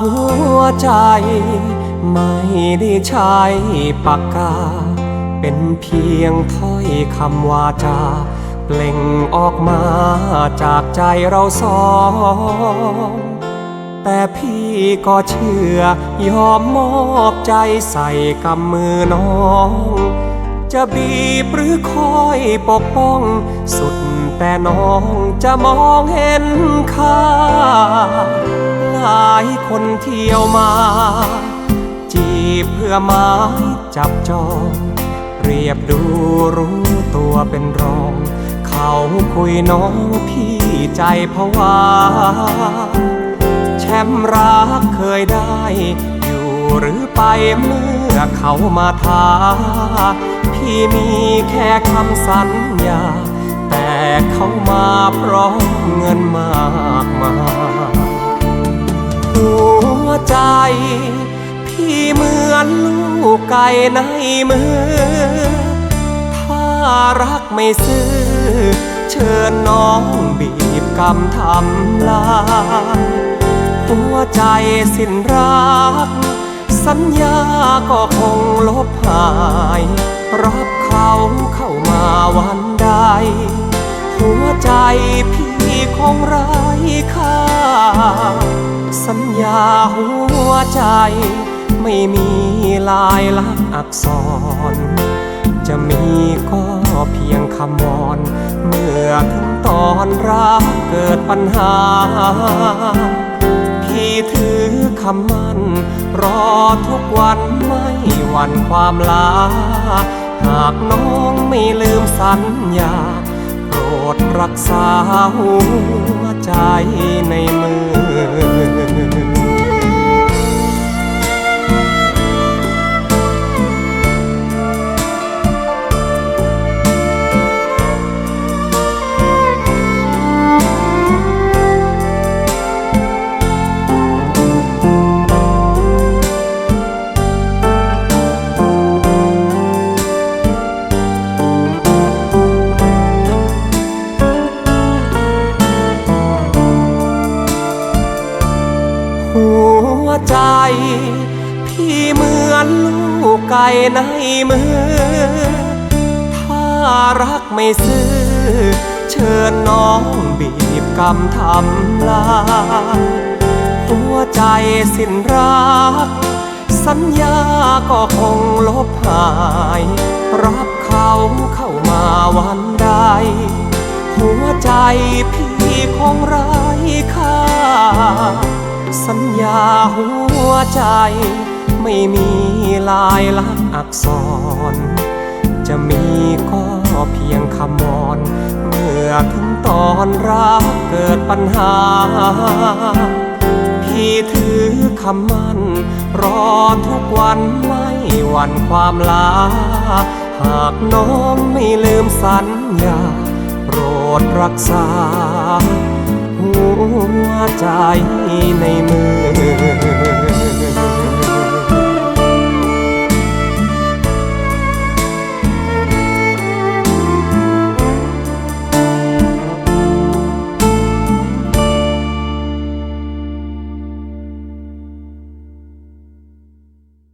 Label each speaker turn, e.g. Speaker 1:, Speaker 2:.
Speaker 1: หัวใจ ไม่ได้ใช้ปากกา เป็นเพียงถ้อยคำวาจา เปล่งออกมาจากใจเราสองแต่พี่ก็เชื่อยอมมอบใจใส่กำมือน้อง จะบีบหรือคอยปกป้อง สุดแต่น้องจะมองเห็นค่า หลายคนเที่ยวมา จีบเพื่อหมายจับจองเรียบดูรู้ตัวเป็นรอง เขาคุยน้องพี่ใจผวาแชมป์รักเคยได้ อยู่หรือไปเมื่อเขามาท้า พี่มีแค่คำสัญญา แต่เขามาพร้อมเงินมากมายหัวใจ พี่เหมือนลูกไก่ในมือ ถ้ารักไม่ซื่อเชิญน้องบีบกำทำลายหัวใจสิ้นรัก สัญญาก็คงลบหาย รับเขาเข้ามาวันใด หัวใจพี่คงไร้ค่า สัญญาหัวใจ ไม่มีลายลักษณ์อักษร จะมีก็เพียงคำวอนเมื่อถึงตอนรักเกิดปัญหา ถือคำมั่น รอทุกวันไม่หวั่นความลา หากน้องไม่ลืมสัญญา โปรดรักษาหัวใจในมือ ใจ พี่เหมือนลูกไก่ในมือ ถ้ารักไม่ซื่อเชิญน้องบีบกำทำลายหัวใจสิ้นรัก สัญญาก็คงลบหาย รับเขาเข้ามาวันใด หัวใจพี่คงไร้ค่า สัญญาหัวใจ ไม่มีลายลักษณ์อักษร จะมีก็เพียงคำวอน เมื่อถึงตอนรักเกิดปัญหา พี่ถือคำมั่น รอทุกวันไม่หวั่นความลา หากน้องไม่ลืมสัญญา โปรดรักษา หัวใจในมือ